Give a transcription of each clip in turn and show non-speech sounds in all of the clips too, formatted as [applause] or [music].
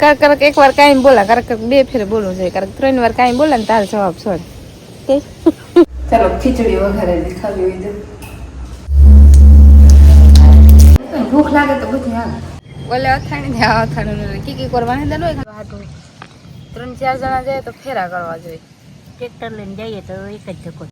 કારક કારક એક વાર કાંઈ બોલા કારક કારક બે ફેર બોલવું જોઈએ. કારક ત્રણ વાર કાંઈ બોલે ને તારે જવાબ છોડ ચાલો ખીચડી વઘારે ખાવી હોય તો. ભૂખ લાગે તો બધું આવે બોલે અથાણી આ અથાણું કી કી કરવા હેંદા નો હાટું ત્રણ ચાર જણા જાય તો ફેરા કરવા જોઈએ. ટ્રેક્ટર લઈને જઈએ તો એક જ ધક્કો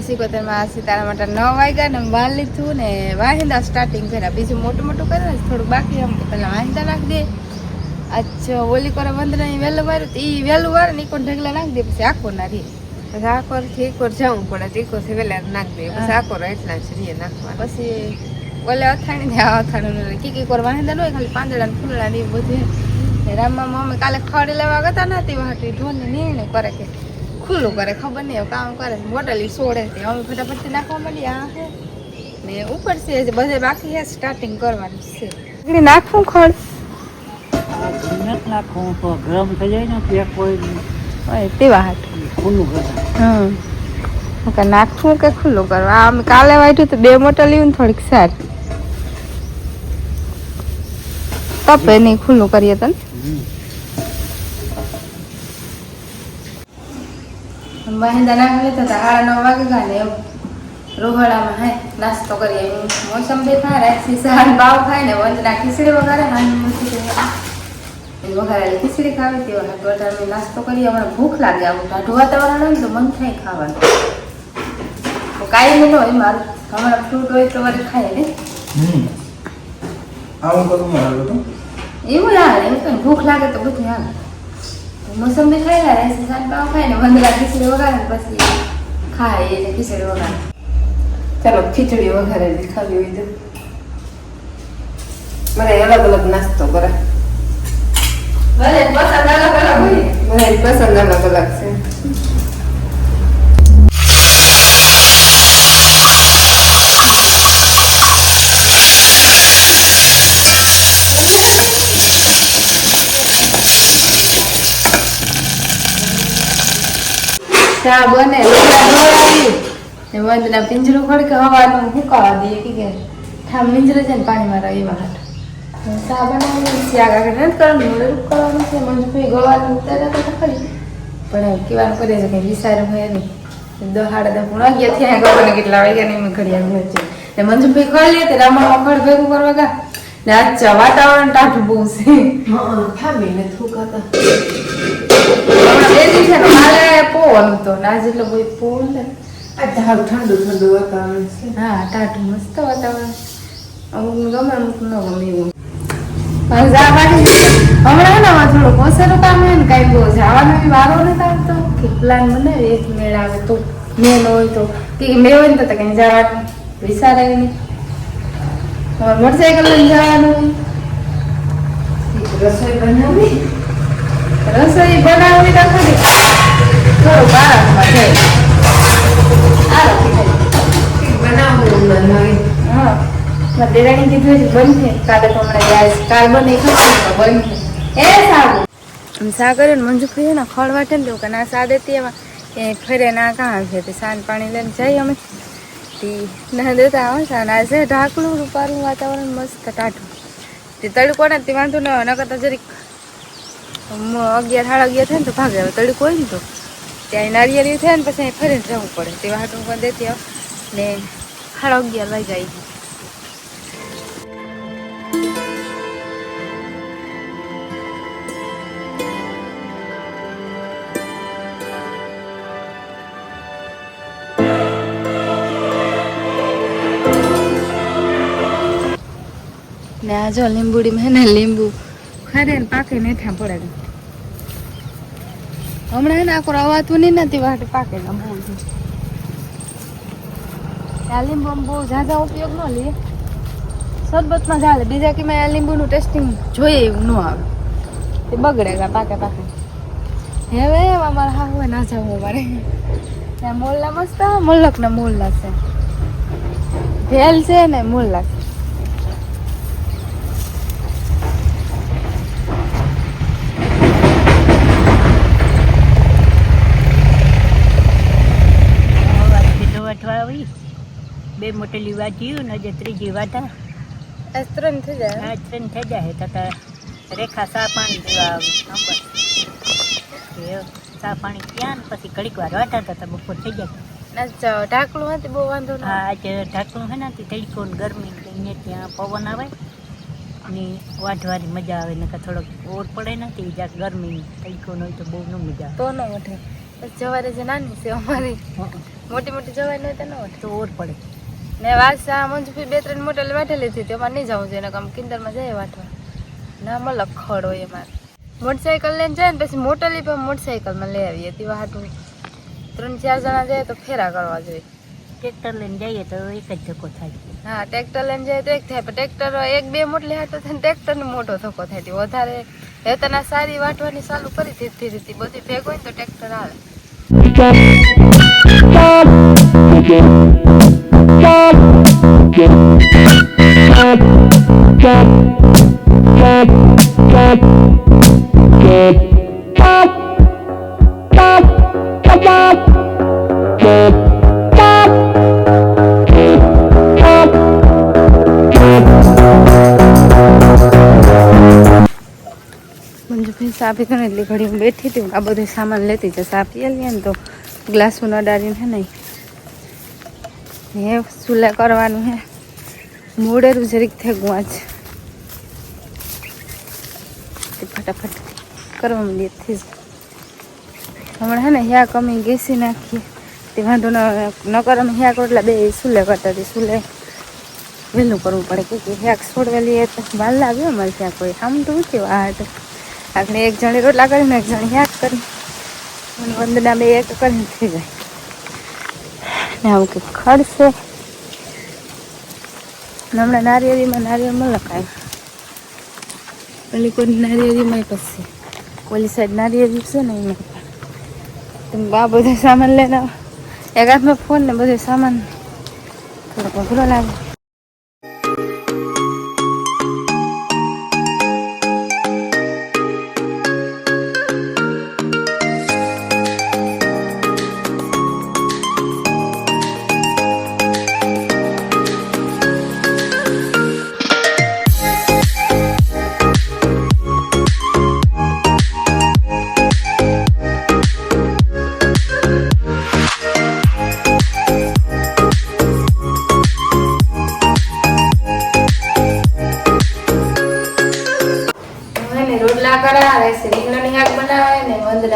શ્રી કોતરમાં સીતારા માટે ન વાગ્યા ને વાલ લીધું ને વાહિંદા સ્ટાર્ટિંગ કર્યા. બીજું મોટું મોટું કરે ને થોડું બાકી એમ પેલા વાહિંદા નાખી દે. અચ્છા ઓલી કરે વંદના વહેલું વાર એ વહેલું વાર ને કોણ ઢગલા નાખી દે પછી આખો ના રે. પછી આકોરથી એકવાર જવું પડે તો એકોર વહેલા નાખી દે પછી આકોર એટલા જ રીએ નાખવા પછી ઓલે અથાણી ને આ અથાણું કી કી કોર વાહિંદા ન હોય ખાલી પાંદડા ને ફૂલડા ને એવું બધું. ને રામમાં મમ્મી કાલે ખડી લેવા ગયા હતા નથી વાટી ઢોને ને કરે કે ખુલ્લું કરે ખબર નહીં હવે કામ કરે મોટલી છોડે તે અમે ફટાફટ નાખવા માંડી આ હે ને ઉપર છે જે બધે બાકી છે સ્ટાર્ટિંગ કરવાનું છે. નાખવું ખડ. નથી નાખવું તો ગરમ થઈ જાય ને ત્યાં કોઈ હોય તેવા હાથ ખુલ્લું કરે. હમ. કે નાખવું કે ખુલ્લું કરવા આમ અમે કાલે વાંચ્યું તો બે મોટા લીધું ને થોડીક સારી. તપે નહીં ખુલ્લું કરીએ તો ને મહેન્દ્ર નાખી લેતા હતા સાડા નવ વાગે ગાને એમ રોહડામાં હે નાસ્તો કરીએ એમ મોસમ દેખાય રાખી સાડ બાવ ખાય ને વંદના ખીચડી વગાડે હાની ખીચડી એ વઘારેલી ખીચડી ખાવી તે વખત ગોટાળનો નાસ્તો કરીએ. હમણાં ભૂખ લાગે આવું ઢાઢું વાતાવરણ હોય ને તો મન થાય ખાવાનું. તો કાંઈ ન હોય મારું હમણાં ફ્રૂટ હોય તો વળી ખાય ને. આવું કરું એવું યાર એવું તો ભૂખ લાગે તો બધું યાર મોસંબી ખાઈ લે સાન પાવ ખાય ને વંદલા ખીચડી વગાડે ને પછી ખાય એટલે ખીચડી વગાડે ચાલો ખીચડી વઘારે ખાવી હોય તો મને અલગ અલગ નાસ્તો કરે ભલે પસંદ અલગ અલગ હોય મને પસંદ અલગ અલગ છે ચા બને ને વંદના પિંજરું ખડકે હવાનું હુકાવા દઈએ કે કે ઠામ મિંજરે છે ને પાણીમાં રહી એવા હાટ. ચા બનાવી શાક આગળ નથી કરવાનું કરવાનું છે. મંજુભાઈ ગવાનું ઉતારે ખરી. પણ કહેવાનું કરે છે કે હોય નહીં. દહાડા દસ પૂણા અગિયાર થયા કેટલા વાગ્યા ને એમ ઘડિયાળ મંજુભાઈ ખોલી લે, તે ખડ ભેગું કરવા ગા. ને વાતાવરણ ટાઢું બહુ છે. થામીને થૂકાતા બે દિવસે કાલે પવન હતો ને આજે એટલો કોઈ નથી. આ ધારું ઠંડુ ઠંડુ વાતાવરણ છે. હા ટાઢું મસ્ત વાતાવરણ. અમુક ગમે અમુક ન ગમે એવું. હમણાં ના થોડુંક ઓછેરું કામ હોય ને કાંઈ બહુ જવાનો બી વારો નથી આવતો. કે પ્લાન બનાવી એક મેળ આવે તો મેળ હોય તો. કે મેળ હોય ને તો કઈ જવાનું વિચારે નહીં. હવે મોટરસાઇકલ લઈને જવાનું? રસોઈ બનાવી? રસોઈ બનાવવી તો ખરી. થોડુંક આરામમાં જાય બનાવવું બનાવી હા. મારી દેરાણી કીધું છે બંધ કાલે તો હમણાં યાર કાલ બને ખબર બંધ એ સારું. ને મંજુ ફરી ને ખળ વાટે ને કે ના સાદે દેતી એ ફરે ના કાં છે તે સાંજ પાણી લઈને જઈએ અમે. તી ના દેતા આવે છે અને આજે ઢાકલું રૂપારું વાતાવરણ મસ્ત ટાઢું. તે તડકો ને તે વાંધો ન નકર તો જરીક અગિયાર, સાડા અગિયાર થાય ને તો ભાગે. આવે તડકો હોય ને તો. ત્યાં નારિયેળી થાય ને પછી ફરીને જવું પડે. તે વાટું પણ દેતી ને સાડા અગિયાર વાગી જાય જો લીંબુડીમાં હે ને લીંબુ. ખરે ને પાકે ને ઠા પડે હમણાં હે ને આખો રવાતું નહીં નથી વાટે પાકે ને બહુ આ લીંબુ બહુ ઝાઝા ઉપયોગ ન લઈએ સરબતમાં ચાલે બીજા કે આ લીંબુનું ટેસ્ટિંગ જોઈએ એવું ન આવે. તે બગડે પાકે પાકે. હવે અમારે હા હોય ના જવું મારે ત્યાં મોલ્લા મસ્ત, મોલ્લકના મોલ્લા છે. ભેલ છે ને મોલ્લા છે કીધો વાટવા આવી બે મોટેલી વાટ્યું ને જે ત્રીજી વાતા ત્રણ થઈ જાય આ ત્રણ થઈ જાય. તો તો રેખા સા પાણી જેવા આવી. નંબર. એ પાણી પીયા ને પછી ઘડીક વાર વાટાતા તો બપોર થઈ જાય. ઢાકણું હતી બહુ વાંધો હા આજે ઢાંકણું હે ને તડકો ને ગરમી ને અહીંયા ત્યાં પવન આવે ને વાઢવાની મજા આવે ને થોડોક ઓર પડે ને તે જ્યાં ગરમી તડકો ન હોય તો બહુ ન મજા તો ન વઠે જવારે જે નાની છે અમારી. મોટી મોટી જવાય નહીં તો ન વઠે તો ઓર પડે. ને વાસા મંજુભી બે ત્રણ મોટેલ વાટેલી હતી તેમાં નહીં જવું જોઈએ આમ કિંદરમાં જાય વાટવા ના મલક ખડ હોય એમાં મોટરસાઇકલ લઈને જાય ને પછી મોટેલી પણ મોટરસાઇકલમાં લઈ આવીએ તેવા હાટું ત્રણ ચાર જણા જાય તો ફેરા કરવા જોઈએ. ટ્રેક્ટર લઈને જઈએ તો એક જ ધક્કો થાય. હા ટ્રેક્ટર લઈને જાય તો એક થાય પણ ટ્રેક્ટર એક બે મોટલી હાટો થાય ટ્રેક્ટર ને મોટો ધક્કો થાય. વધારે હેતના સારી વાટવાની ચાલુ કરી ધીરે ધીરે બધી ભેગ હોય તો ટ્રેક્ટર આવે. મંજુભાઈ તો કરીને એટલી ઘડી હું બેઠી હતી. આ બધું સામાન લેતી છે સા લે ને તો ગ્લાસ ઉના હે નહીં હે ચૂલે કરવાનું હે. મોડેરું જરીક થઈ ગું જ ફટાફટ કરવા માંડીએ થઈ હમણાં હે ને હ્યા કમી ઘેસી નાખીએ. તે વાંધો ન ન કરો અમે હિયા કરો એટલે બે સુલે કરતા હતી સુલે વહેલું કરવું પડે કે હિયાક છોડવા લઈએ તો બાલ લાગ્યો અમારે ત્યાં કોઈ. આમ તો કેવું આ હતું આપણે એક જણે રોટલા કરીને, એક જણે યાદ કરી અને વંદના બે એક કરીને થઈ જાય. ને આવું કંઈક ખડશે. ને હમણાં નારિયેળીમાં નારિયેળ મલક આવ્યું ઓલી કોઈ નારિયેળીમાં પછી. ઓલી સાઈડ નારિયેળી છે ને એમાં. તમે આ બધો સામાન લઈને. એક હાથમાં ફોન ને બધો સામાન. થોડોક અઘરો લાગે.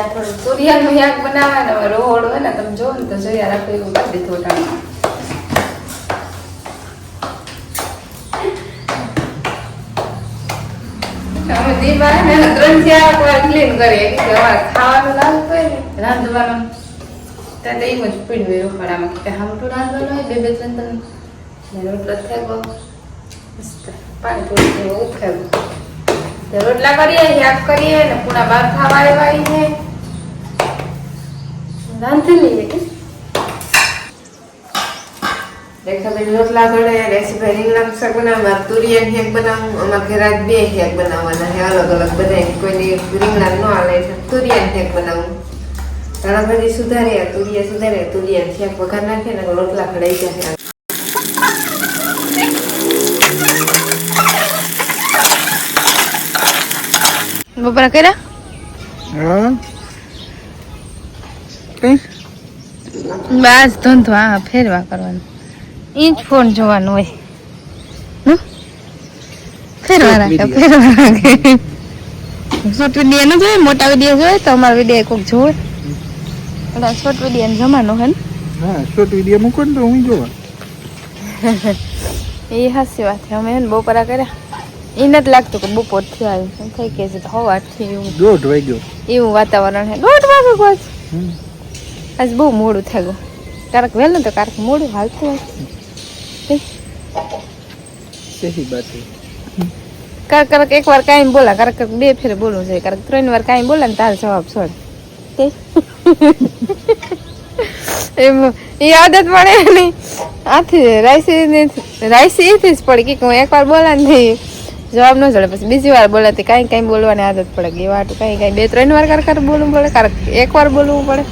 વંદના થોડું સૂર્યાનું યાક બનાવે ને હવે રોડ હોય ને, તમે જોવો ને તો જોયા રાખો એવું કરી દીધું વટાણું. અમે હે ને ત્રણ ક્લીન કરીએ. કે ખાવાનું લાવવું હોય ને એમ જ પીડ્યું હોય રોકડામાં કે હામટું રાંધવાનું હોય, બે બે ત્રણ રોટલો મસ્ત. પાણી થોડું જેવું રોટલા કરીએ, યાદ કરીએ ને પૂરા બાર ખાવા આવ્યા છે રાંધી લઈએ કે રેખાબેન રોટલા ઘડે રેસીભાઈ રીંગણાનું શાક બનાવવા તુરિયાનું શાક બનાવું અમારા ઘરે આજ બે શાક બનાવવાના છે અલગ અલગ બધા કોઈને રીંગણા ન આવે તો તુરિયાનું શાક બનાવું ધાણા ભાજી સુધાર્યા તુરિયા સુધાર્યા તુરિયાનું શાક વઘાર નાખીએ ને રોટલા ઘડાઈ જાય બપોરા કર્યા હા કઈ? બસ ધંધો હા ફેરવા કરવાનું. એ જ ફોન જોવાનું હોય? ફેરવા રાખે ફેરવા રાખે. શોર્ટ વીડિયો ન જોઈએ મોટા વીડિયો જોઈએ તો અમારો વીડિયો કોઈક જોવે. એટલે શોર્ટ વીડિયો જમાનો હે ને. હા શોર્ટ વીડિયો મૂકો ને તો હું જોવા. [laughs] એ હાસી વાત છે. અમે બપોરા કર્યા. એ નથી લાગતું કે બપોર થયા એમ થઈ કે છે તો હવારથી એવું દોઢ વાગ્યો. એવું વાતાવરણ છે દોઢ વાગે હમ. આજ બહુ મોડું થઈ ગયું. ક્યારેક વહેલું તો ક્યારેક મોડું હાલતું કારક ક્યારેક ક્યારેક એક વાર કાંઈ બોલા ક્યારેક ક્યારેક બે ફેર બોલવું જોઈએ. ક્યારેક ત્રણ વાર કાંઈ બોલે ને તારે જવાબ છોડ તે એમ એ આદત પડે નહીં આથી રાઈસી રાઈસી એથી જ પડી કે હું એકવાર બોલા ને જવાબ ન જડે. પછી બીજી વાર બોલાતી કાંઈ કાંઈ બોલવાની આદત પડે. કે એ વાટું કાંઈ કાંઈ. બે ત્રણ વાર ક્યારેક બોલવું પડે ક્યારેક એક વાર બોલવું પડે.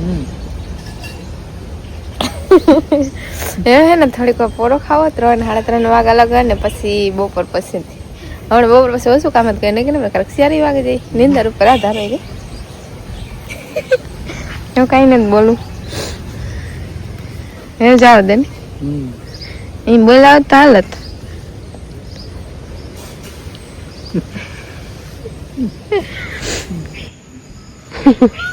[coughs] એ હે ને થોડીક વાર પોરો ખાવો ત્રણ સાડા ત્રણ વાગ્યા અલગ ને પછી બપોર પછી. હમણાં બપોર પછી ઓછું કામ જ કરી નાખી ને ક્યારેક સિયારી વાગે જઈ નિંદર ઉપર આધાર હોય કે [laughs] હું કાંઈ નથી બોલું. એ જાવ દે ને હમ. એમ બોલાવ તો હાલત [laughs]